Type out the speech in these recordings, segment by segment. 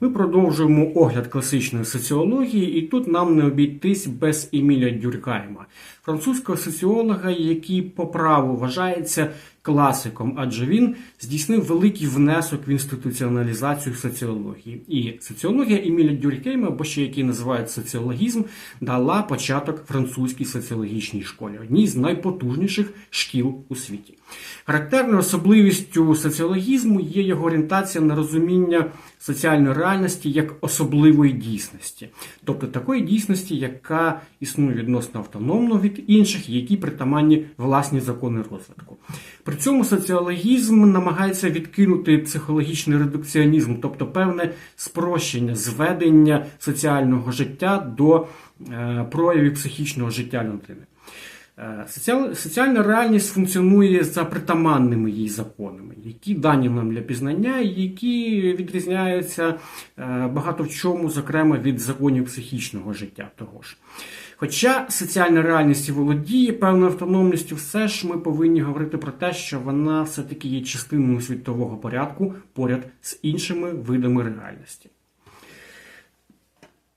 Ми продовжуємо огляд класичної соціології, і тут нам не обійтись без Еміля Дюркайма, французького соціолога, який по праву вважається класиком, адже він здійснив великий внесок в інституціоналізацію соціології. І соціологія Еміля Дюркейма, або ще який називають соціологізм, дала початок французькій соціологічній школі, одній з найпотужніших шкіл у світі. Характерною особливістю соціологізму є його орієнтація на розуміння соціальної реальності як особливої дійсності, тобто такої дійсності, яка існує відносно автономно від інших, які притаманні власні закони розвитку. При цьому соціологізм намагається відкинути психологічний редукціонізм, тобто певне спрощення, зведення соціального життя до е, проявів психічного життя людини. Е, соціал- Соціальна реальність функціонує за притаманними їй законами, які дані нам для пізнання, які відрізняються е, багато в чому, зокрема від законів психічного життя того ж. Хоча соціальна реальність і володіє певною автономністю, все ж ми повинні говорити про те, що вона все-таки є частиною світового порядку поряд з іншими видами реальності.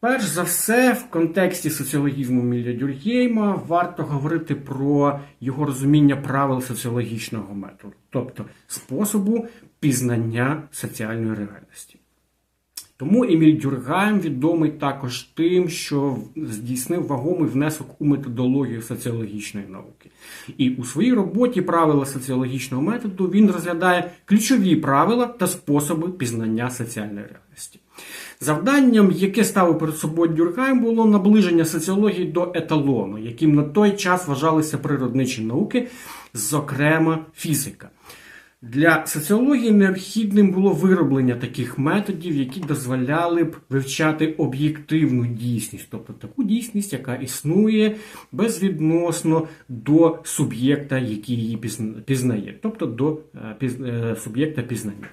Перш за все, в контексті соціологізму Мілля Дюркєйма варто говорити про його розуміння правил соціологічного методу, тобто способу пізнання соціальної реальності. Тому Еміль Дюргайм відомий також тим, що здійснив вагомий внесок у методологію соціологічної науки. І у своїй роботі правила соціологічного методу він розглядає ключові правила та способи пізнання соціальної реальності. Завданням, яке ставив перед собою Дюркайм, було наближення соціології до еталону, яким на той час вважалися природничі науки, зокрема фізика. Для соціології необхідним було вироблення таких методів, які дозволяли б вивчати об'єктивну дійсність, тобто таку дійсність, яка існує безвідносно до суб'єкта, який її пізнає, тобто до е, е, суб'єкта пізнання.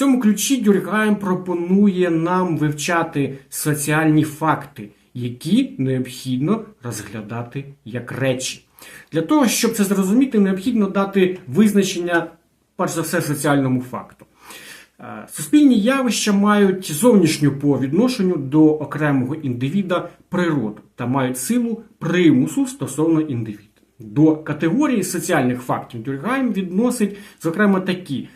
Цьому ключі Дюркгайм пропонує нам вивчати соціальні факти, які необхідно розглядати як речі. Для того, щоб це зрозуміти, необхідно дати визначення, перш за все, соціальному факту. Е, Суспільні явища мають зовнішню по відношенню до окремого індивіда природу та мають силу примусу стосовно індивіда. До категорії соціальних фактів Дюргайм відносить, зокрема, такі.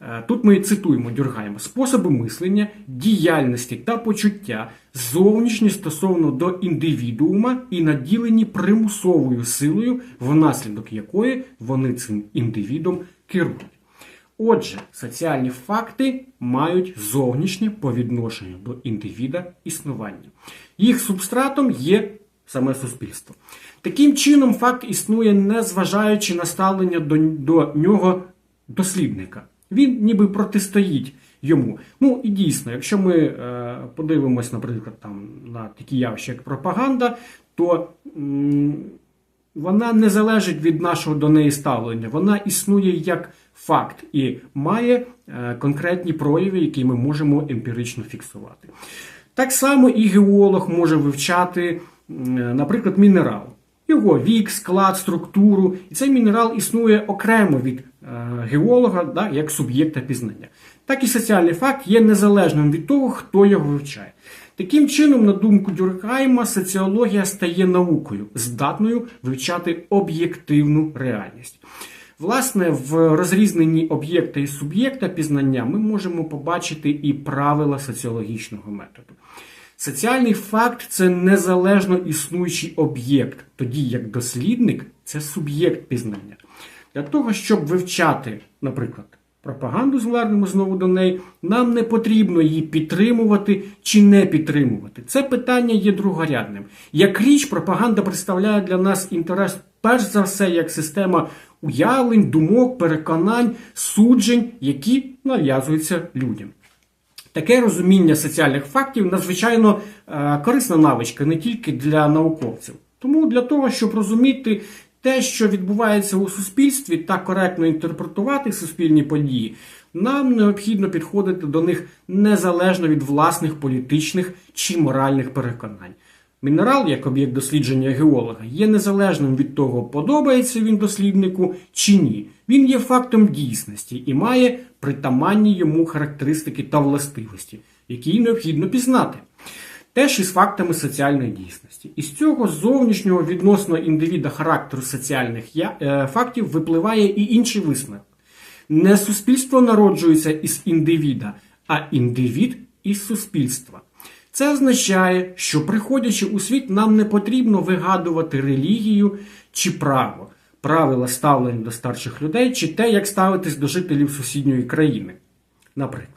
Е, Тут ми цитуємо Дюргайма способи мислення, діяльності та почуття, зовнішні стосовно до індивідуума і наділені примусовою силою, внаслідок якої вони цим індивідом керують. Отже, соціальні факти мають зовнішнє по відношенню до індивіда існування. Їх субстратом є саме суспільство. Таким чином, факт існує, не зважаючи на ставлення до, до нього дослідника. Він ніби протистоїть йому. Ну і дійсно, якщо ми е, подивимось, наприклад, там на такі явища, як пропаганда, то вона не залежить від нашого до неї ставлення. Вона існує як факт і має е, конкретні прояви, які ми можемо емпірично фіксувати. Так само і геолог може вивчати, наприклад, мінерал. Його вік, склад, структуру. І цей мінерал існує окремо від геолога, да, як суб'єкта пізнання. Так і соціальний факт є незалежним від того, хто його вивчає. Таким чином, на думку Дюркхайма, соціологія стає наукою, здатною вивчати об'єктивну реальність. Власне, в розрізненні об'єкта і суб'єкта пізнання ми можемо побачити і правила соціологічного методу. Соціальний факт це незалежно існуючий об'єкт, тоді як дослідник це суб'єкт пізнання. Для того, щоб вивчати, наприклад, пропаганду, звернемо знову до неї, нам не потрібно її підтримувати чи не підтримувати. Це питання є другорядним. Як річ, пропаганда представляє для нас інтерес перш за все як система уявлень, думок, переконань, суджень, які нав'язуються людям. Таке розуміння соціальних фактів надзвичайно е, корисна навичка не тільки для науковців. Тому для того, щоб розуміти те, що відбувається у суспільстві, та коректно інтерпретувати суспільні події, нам необхідно підходити до них незалежно від власних політичних чи моральних переконань. Мінерал, як об'єкт дослідження геолога, є незалежним від того, подобається він досліднику чи ні. Він є фактом дійсності і має притаманні йому характеристики та властивості. який необхідно пізнати. Теж із фактами соціальної дійсності. Із цього зовнішнього відносно індивіда характеру соціальних я- е, фактів випливає і інший висновок. Не суспільство народжується із індивіда, а індивід із суспільства. Це означає, що приходячи у світ, нам не потрібно вигадувати релігію чи право, правила ставлення до старших людей, чи те, як ставитись до жителів сусідньої країни. Наприклад,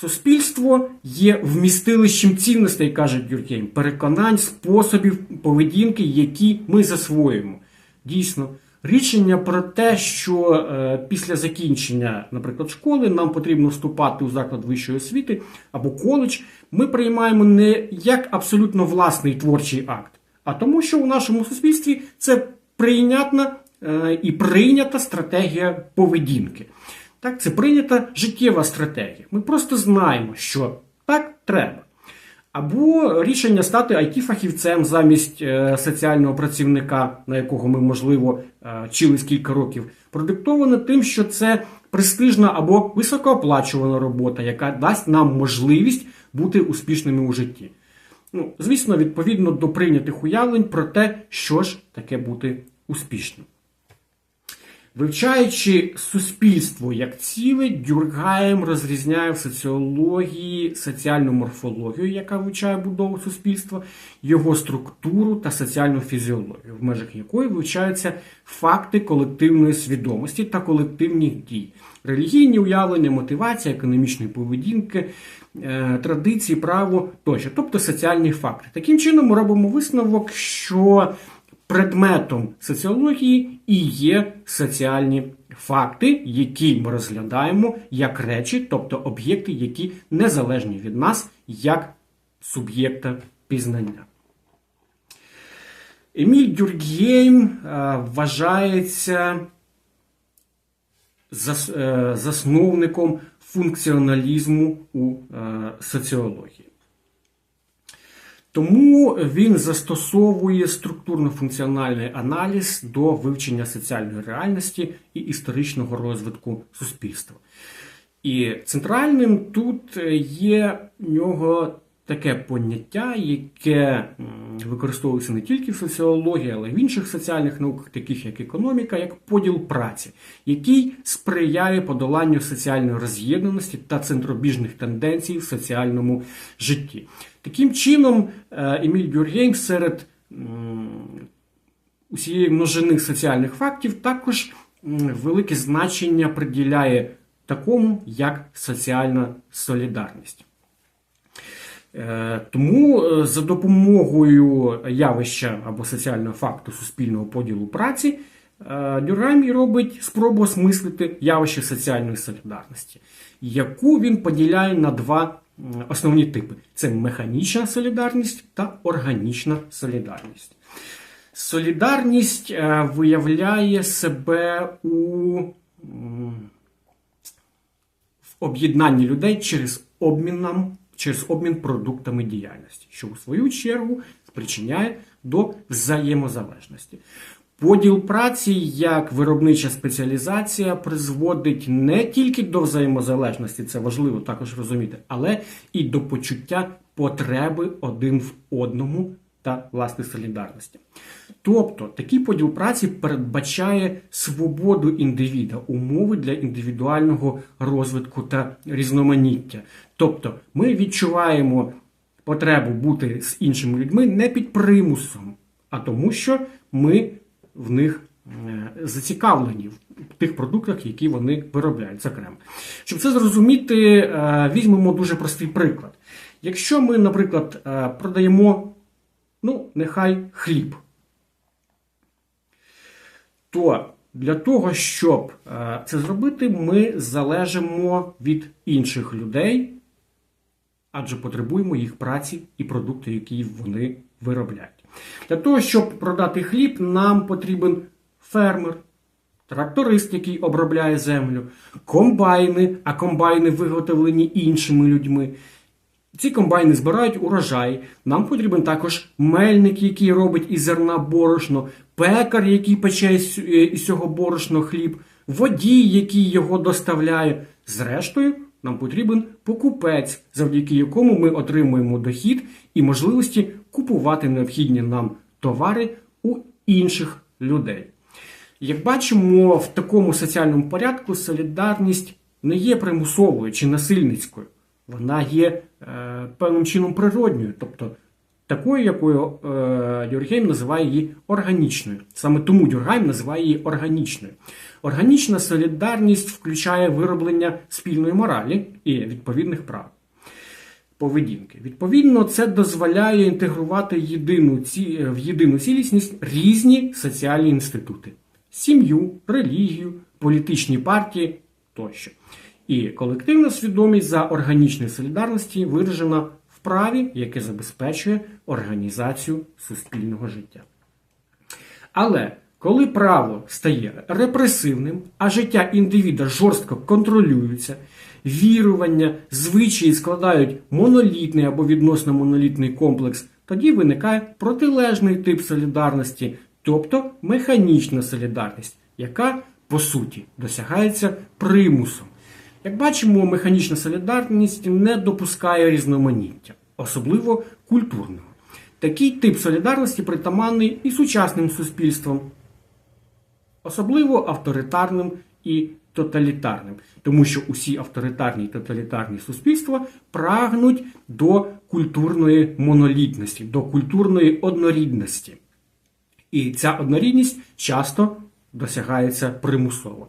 суспільство є вмістилищем цінностей, каже Дюркейм, переконань, способів поведінки, які ми засвоюємо. Дійсно, рішення про те, що е, після закінчення, наприклад, школи нам потрібно вступати у заклад вищої освіти або коледж, ми приймаємо не як абсолютно власний творчий акт, а тому, що у нашому суспільстві це прийнятна е, і прийнята стратегія поведінки. Так, це прийнята життєва стратегія. Ми просто знаємо, що так треба. Або рішення стати IT-фахівцем замість е, соціального працівника, на якого ми, можливо, е, вчились кілька років, продиктовано тим, що це престижна або високооплачувана робота, яка дасть нам можливість бути успішними у житті. Ну, звісно, відповідно до прийнятих уявлень про те, що ж таке бути успішним. Вивчаючи суспільство як ціле, Дюркгаєм розрізняє в соціології соціальну морфологію, яка вивчає будову суспільства, його структуру та соціальну фізіологію, в межах якої вивчаються факти колективної свідомості та колективних дій, релігійні уявлення, мотивація, економічної поведінки, е, традиції, право тощо, тобто соціальні факти. Таким чином, ми робимо висновок, що предметом соціології і є соціальні факти, які ми розглядаємо як речі, тобто об'єкти, які незалежні від нас як суб'єкта пізнання. Еміль Дюркгейм е, вважається е, засновником функціоналізму у е, соціології. Тому він застосовує структурно-функціональний аналіз до вивчення соціальної реальності і історичного розвитку суспільства. І центральним тут є в нього таке поняття, яке використовується не тільки в соціології, але й в інших соціальних науках, таких як економіка, як поділ праці, який сприяє подоланню соціальної роз'єднаності та центробіжних тенденцій в соціальному житті. Таким чином, е, Еміль Дюргейм серед усієї множини соціальних фактів також велике значення приділяє такому, як соціальна солідарність. Е, Тому е, за допомогою явища або соціального факту суспільного поділу праці е, Дюргейм і робить спробу осмислити явище соціальної солідарності, яку він поділяє на два основні типи: це механічна солідарність та органічна солідарність. Солідарність виявляє себе у в об'єднанні людей через обмін нам, через обмін продуктами діяльності, що у свою чергу спричиняє до взаємозалежності. Поділ праці як виробнича спеціалізація призводить не тільки до взаємозалежності, це важливо також розуміти, але і до почуття потреби один в одному та власне солідарності. Тобто такий поділ праці передбачає свободу індивіда, умови для індивідуального розвитку та різноманіття. Тобто ми відчуваємо потребу бути з іншими людьми не під примусом, а тому, що ми в них е, зацікавлені в тих продуктах, які вони виробляють, зокрема. Щоб це зрозуміти, е, візьмемо дуже простий приклад. Якщо ми, наприклад, е, продаємо, ну, нехай хліб, то для того, щоб е, це зробити, ми залежимо від інших людей, адже потребуємо їх праці і продукти, які вони виробляють. Для того, щоб продати хліб, нам потрібен фермер, тракторист, який обробляє землю, комбайни, а комбайни виготовлені іншими людьми. Ці комбайни збирають урожай. Нам потрібен також мельник, який робить із зерна борошно, пекар, який пече із із цього борошно хліб, водій, який його доставляє. Зрештою, нам потрібен покупець, завдяки якому ми отримуємо дохід і можливості купувати необхідні нам товари у інших людей. Як бачимо, в такому соціальному порядку солідарність не є примусовою чи насильницькою, вона є е, певним чином природньою, тобто такою, якою е, Дюргейм називає її органічною. Саме тому Дюргейм називає її органічною. Органічна солідарність включає вироблення спільної моралі і відповідних прав поведінки. Відповідно, це дозволяє інтегрувати єдину ці, в єдину цілісність різні соціальні інститути: сім'ю, релігію, політичні партії тощо. І колективна свідомість за органічної солідарності виражена в праві, яке забезпечує організацію суспільного життя. Але коли право стає репресивним, а життя індивіда жорстко контролюється, вірування, звичаї складають монолітний або відносно монолітний комплекс, тоді виникає протилежний тип солідарності, тобто механічна солідарність, яка по суті досягається примусом. Як бачимо, механічна солідарність не допускає різноманіття, особливо культурного. Такий тип солідарності притаманний і сучасним суспільствам, особливо авторитарним і тоталітарним, тому що усі авторитарні і тоталітарні суспільства прагнуть до культурної монолітності, до культурної однорідності. І ця однорідність часто досягається примусово.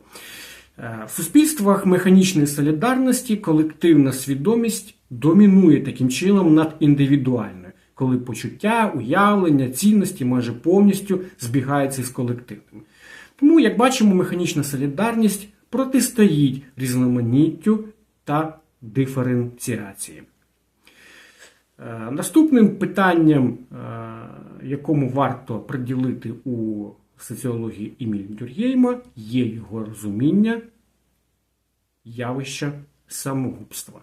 Е, В суспільствах механічної солідарності колективна свідомість домінує таким чином над індивідуальною, коли почуття, уявлення, цінності майже повністю збігаються із колективними. Тому, як бачимо, механічна солідарність протистоїть різноманіттю та диференціації. Е, Наступним питанням, е, якому варто приділити у соціології Еміль Дюр'єйма, є його розуміння явища самогубства.